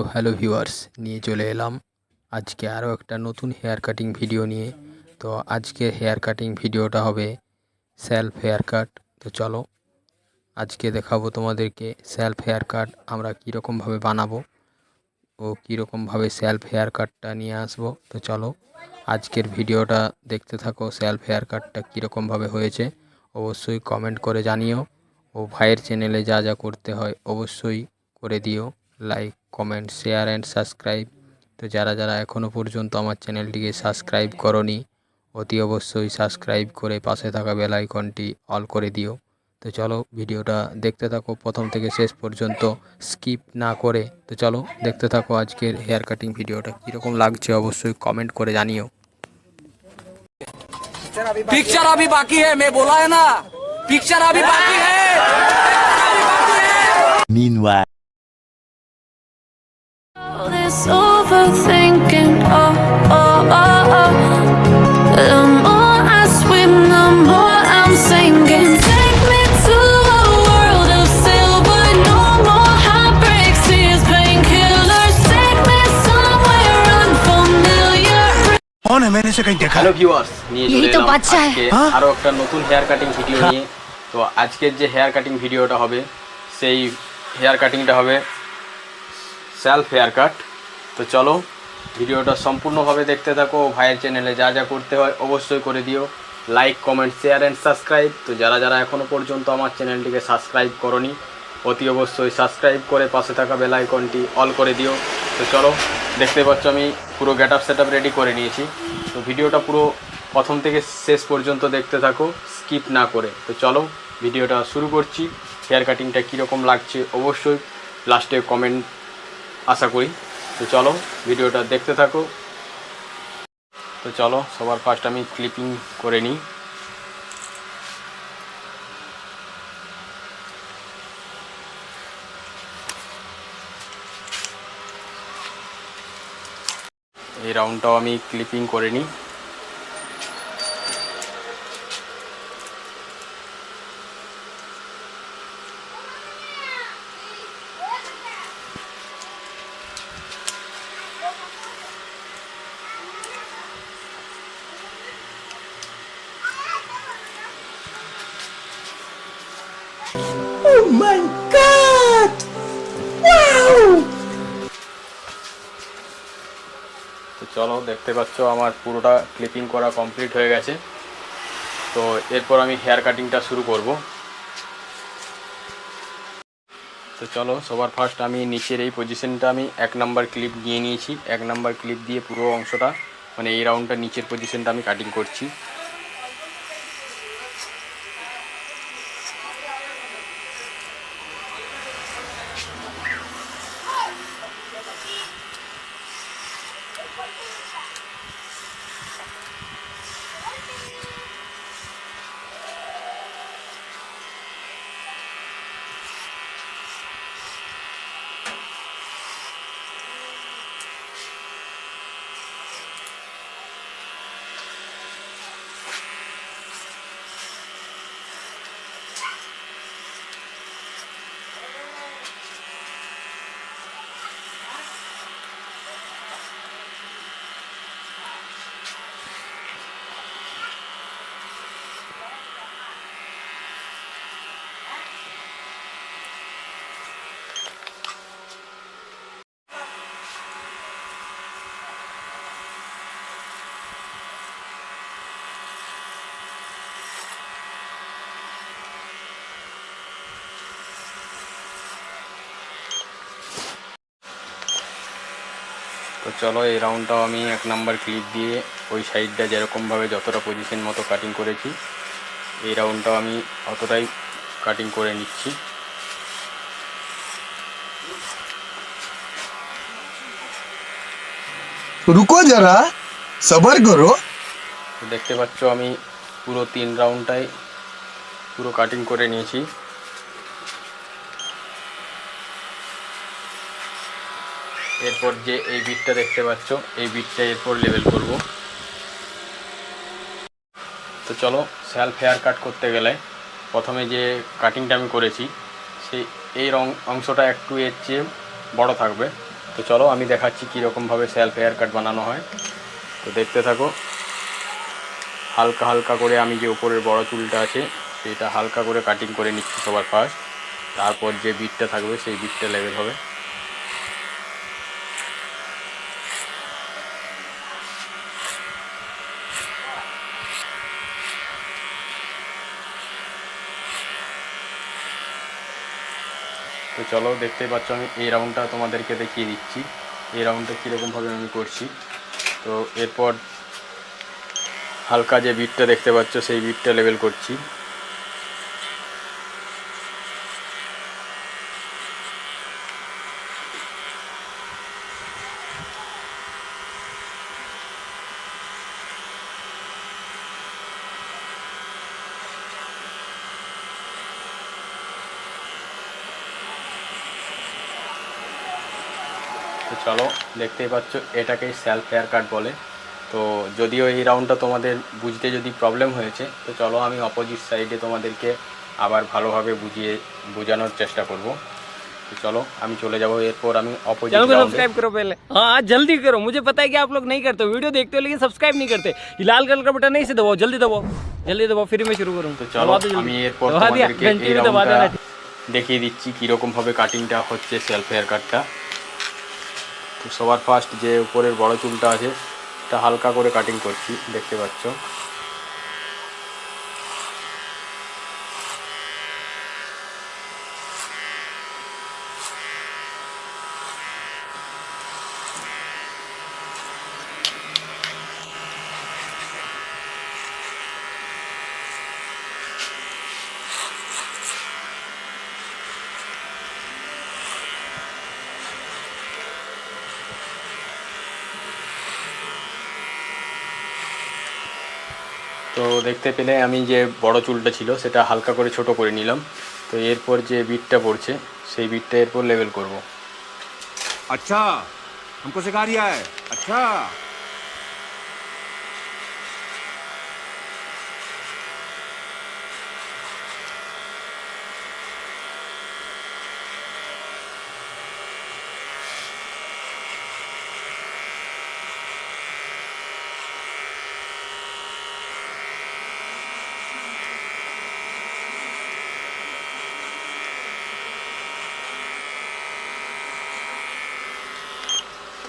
তো hello viewers, নিয়ে চলে এলাম। আজকে আরও একটা নতুন হেয়ার কাটিং ভিডিও নিয়ে। তো আজকে হেয়ার কাটিং ভিডিওটা হবে সেলফ হেয়ার কাট। তো চলো, আজকে দেখাবো তোমাদেরকে সেলফ হেয়ার কাট আমরা কীরকমভাবে বানাবো ও কীরকমভাবে সেলফ হেয়ার কাটটা নিয়ে আসব। তো চলো, আজকের ভিডিওটা দেখতে থাকো সেলফ হেয়ার কাটটা কীরকমভাবে হয়েছে। অবশ্যই কমেন্ট করে জানিও। ও ভাইয়ের চ্যানেলে যা যা করতে হয় অবশ্যই করে দিও। Like comment share and subscribe তো যারা যারা এখনও পর্যন্ত আমার চ্যানেলটিকে সাবস্ক্রাইব করনি অতি অবশ্যই সাবস্ক্রাইব করে পাশে থাকা বেল আইকনটি অল করে দিও তো চলো ভিডিওটা দেখতে থাকো প্রথম থেকে শেষ পর্যন্ত স্কিপ না করে তো চলো দেখতে থাকো আজকের হেয়ার কাটিং ভিডিওটা কীরকম লাগছে অবশ্যই কমেন্ট করে জানিও पिक्चर अभी बाकी है मैं बोला है ना पिक्चर अभी बाकी है Meanwhile. All this overthinking, oh, oh, oh, oh. The more I swim, the more I'm sinking. Take me to a world of silver, no more heartbreaks, tears, painkillers. Take me somewhere unfamiliar. कौन है मैंने इसे कहीं देखा hello viewers নিয়ে यही চলে तो এলাম বাচ্চা है। আজকে হ্যাঁ? আরও একটা নতুন হেয়ার কাটিং ভিডিও নিয়ে তো আজকের যে হেয়ার কাটিং ভিডিওটা হবে সেই হেয়ার কাটিংটা হবে সেলফ হেয়ার কাট তো চলো, ভিডিওটা সম্পূর্ণভাবে দেখতে থাকো, ভাইয়ের চ্যানেলে যা যা করতে হয় অবশ্যই করে দিও। Like comment share and subscribe তো যারা যারা এখনও পর্যন্ত আমার চ্যানেলটিকে সাবস্ক্রাইব করনি, অতি অবশ্যই সাবস্ক্রাইব করে পাশে থাকা বেল আইকনটি অল করে দিও। তো চলো, দেখতে পাচ্ছ আমি পুরো গেট আপ সেট রেডি করে নিয়েছি। তো ভিডিওটা পুরো প্রথম থেকে শেষ পর্যন্ত দেখতে থাকো স্কিপ না করে। তো চলো, ভিডিওটা শুরু করছি। হেয়ার কাটিংটা কীরকম লাগছে অবশ্যই লাস্টে কমেন্ট আশা করি। তো চলো, ভিডিওটা দেখতে থাকো। তো চলো, সবার ফার্স্ট আমি ক্লিপিং করে নিই। এই রাউন্ডটাও আমি ক্লিপিং করে নিই। তো চলো, দেখতে পাচ্ছ আমার পুরোটা ক্লিপিং করা কমপ্লিট হয়ে গেছে। তো এরপর আমি হেয়ার কাটিংটা শুরু করব। তো চলো, সবার ফার্স্ট আমি নিচের এই পজিশনটা আমি এক নাম্বার ক্লিপ নিয়ে নিয়েছি। এক নাম্বার ক্লিপ দিয়ে পুরো অংশটা মানে এই রাউন্ডটা নিচের পজিশনটা আমি কাটিং করছি। তো চলো এই রাউন্ডটাও আমি এক নাম্বার ক্লিপ দিয়ে ওই সাইডটা যেরকমভাবে যতটা পজিশন মতো কাটিং করেছি এই রাউন্ডটাও আমি অতটাই কাটিং করে নিচ্ছি। রুকো যারা সবার করো। দেখতে পাচ্ছ আমি পুরো তিন রাউন্ডটাই পুরো কাটিং করে নিয়েছি। এরপর যে এই বিটটা দেখতে পাচ্ছ, এই বিটটা এরপর লেভেল করব। তো চলো সেলফ হেয়ার কাট করতে গেলে প্রথমে যে কাটিংটা আমি করেছি, সেই এই রং, অংশটা একটু এর চেয়ে বড়ো থাকবে। তো তো চলো, আমি দেখাচ্ছি কীরকমভাবে সেলফ হেয়ার কাট বানানো হয়। তো দেখতে থাকো, হালকা হালকা করে আমি যে উপরের বড় চুলটা আছে, সেটা হালকা করে কাটিং করে নিচ্ছি সবার ফার্স্ট তারপর যে বিটটা থাকবে, সেই বিটটা লেভেল হবে। তো চলো দেখতেই পাচ্ছ আমি এই রাউন্ডটা তোমাদেরকে দেখিয়ে দিচ্ছি। এই রাউন্ডটা কীরকমভাবে আমি করছি। তো এরপর হালকা যে বিটটা দেখতে পাচ্ছ, সেই বিটটা লেভেল করছি। চলো দেখতেই পাচ্ছ এটাকেই সেলফ হেয়ার কাট বলে তো যদিও এই রাউন্ডটা তোমাদের বুঝতে যদি প্রবলেম হয়েছে তো চলো আমি অপোজিট সাইডে তোমাদেরকে আবার ভালোভাবে বুঝিয়ে বোঝানোর চেষ্টা করব তো চলো আমি চলে যাব এরপর আমি অপোজিট चैनल को রাউন্ডে सब्सक्राइब करो पहले हाँ जल्दी करो मुझे पता है कि आप लोग नहीं करते हो वीडियो देखते हो लेकिन सब्सक्राइब नहीं करते ये लाल कलर का बटन नहीं से दबाओ जल्दी दबाओ जल्दी दबाओ फिर मैं शुरू करूँ তো চলো আমি এরপর दबा दिया তোমাদেরকে घंटी এই भी दबा রাউন্ডটা देना দেখিয়ে দিচ্ছি কীরকমভাবে কাটিংটা হচ্ছে সেলফ হেয়ার কাটটা সবার ফার্স্ট যে উপরের বড় চুলটা আছে এটা হালকা করে কাটিং করছি দেখতে পাচ্ছ। তো দেখতে পেলে আমি যে বড় চুলটা ছিল সেটা হালকা করে ছোট করে নিলাম তো এরপর যে বিটটা পড়ছে সেই বিটটা এরপর লেভেল করব अच्छा हमको सिखा रिया है अच्छा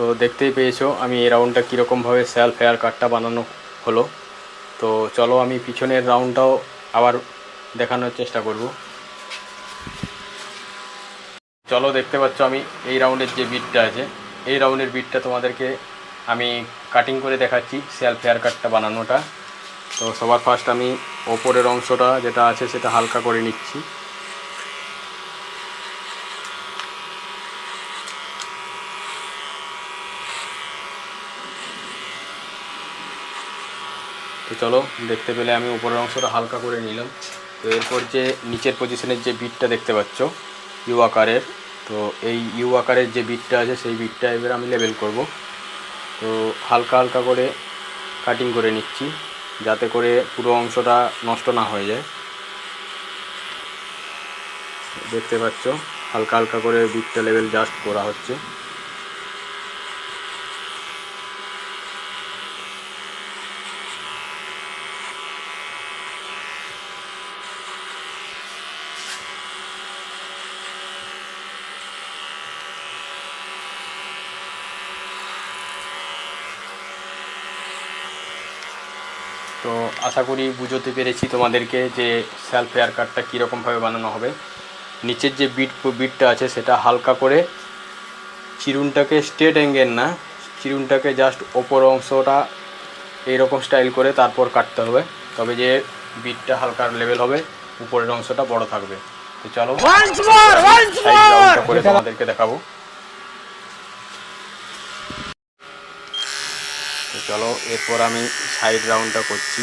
তো দেখতেই পেয়েছ আমি এই রাউন্ডটা কীরকমভাবে সেলফ হেয়ার কাটটা বানানো হলো। তো চলো আমি পিছনের রাউন্ডটাও আবার দেখানোর চেষ্টা করব। চলো দেখতে পাচ্ছ আমি এই রাউন্ডের যে বিটটা আছে, এই রাউন্ডের বিটটা তোমাদেরকে আমি কাটিং করে দেখাচ্ছি সেলফ হেয়ার কাটটা বানানোটা। তো সবার ফার্স্ট আমি ওপরের অংশটা যেটা আছে সেটা হালকা করে নিচ্ছি। তো চলো, দেখতে পেলে আমি উপরের অংশটা হালকা করে নিলাম। তো এরপর যে নিচের পজিশনের যে বিটটা দেখতে পাচ্ছ ইউ আকারের, তো এই ইউ আকারের যে বিটটা আছে, সেই বিটটা এবার আমি লেভেল করব। তো হালকা হালকা করে কাটিং করে নিচ্ছি, যাতে করে পুরো অংশটা নষ্ট না হয়ে যায়। দেখতে পাচ্ছ, হালকা হালকা করে বিটটা লেভেল জাস্ট করা হচ্ছে। তো আশা করি বুঝতে পেরেছি তোমাদেরকে যে সেলফ হেয়ার কাটটা কীরকমভাবে বানানো হবে। নিচের যে বিট বিটটা আছে সেটা হালকা করে চিরুনটাকে স্ট্রেট অ্যাঙ্গেল না চিরুনটাকে জাস্ট ওপর অংশটা এইরকম স্টাইল করে তারপর কাটতে হবে। তবে যে বিটটা হালকা লেভেল হবে উপরের অংশটা বড় থাকবে। তো চলো করে তোমাদেরকে দেখাবো। চলো এরপর আমি সাইড রাউন্ডটা করছি।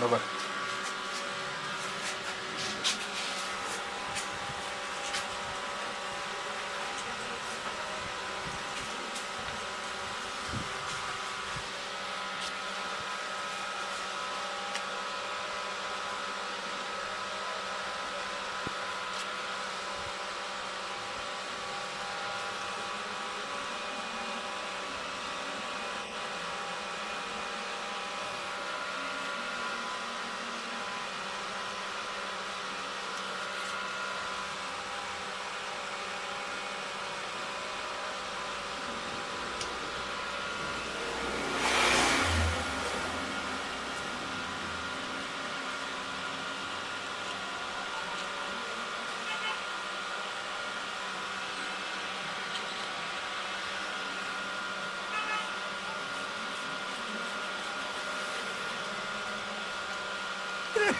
लो बस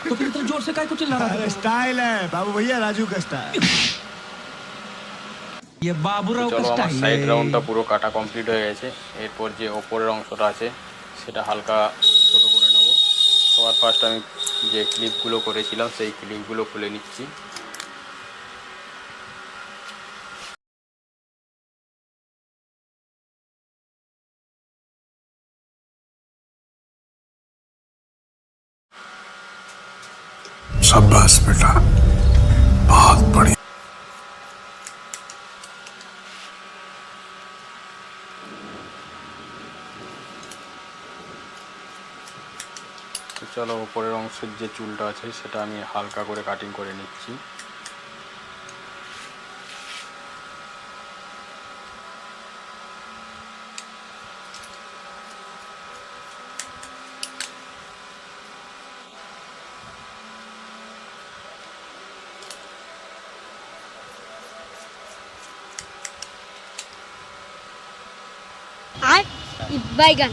तो फिर इतना जोर से काय को चिल्ला रहा अरे स्टाइल है बाबू भैया राजू का स्टाइल ये बाबूराव চলো আমার সাইড রাউন্ডটা পুরো কাটা কমপ্লিট হয়ে গেছে এরপর যে ওপরের অংশটা আছে সেটা হালকা ছোট করে নেব সবার ফার্স্ট আমি যে ক্লিপগুলো করেছিলাম সেই ক্লিপগুলো খুলে নিচ্ছি शाबाश बेटा बहुत बढ़िया তো চলো ওপরের অংশের যে চুলটা আছে সেটা আমি হালকা করে কাটিং করে নিচ্ছি আর বাইগান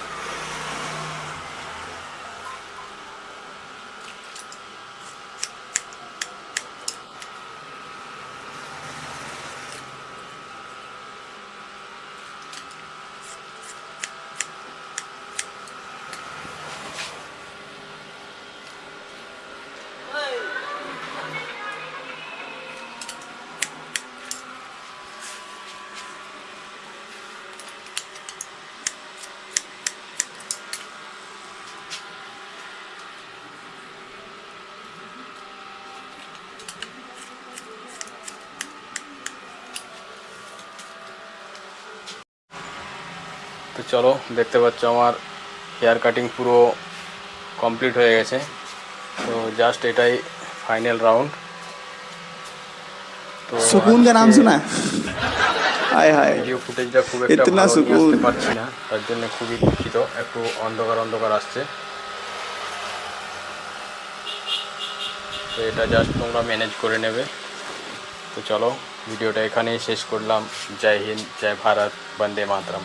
চলো দেখতে পাচ্ছ আমার হেয়ার কাটিং পুরো কমপ্লিট হয়ে গেছে তো জাস্ট এটাই ফাইনাল রাউন্ড তো सुकून का नाम सुना है हाय हाय ভিডিও ফুটেজটা খুব একটা ইতনা ভালো নিয়ে আসতে সুকুন। পারছি না তার জন্য খুবই দুঃখিত একটু অন্ধকার অন্ধকার আসছে তো এটা জাস্ট তোমরা ম্যানেজ করে নেবে তো চলো ভিডিওটা এখানেই শেষ করলাম জয় হিন্দ জয় ভারত বন্দে মাতরম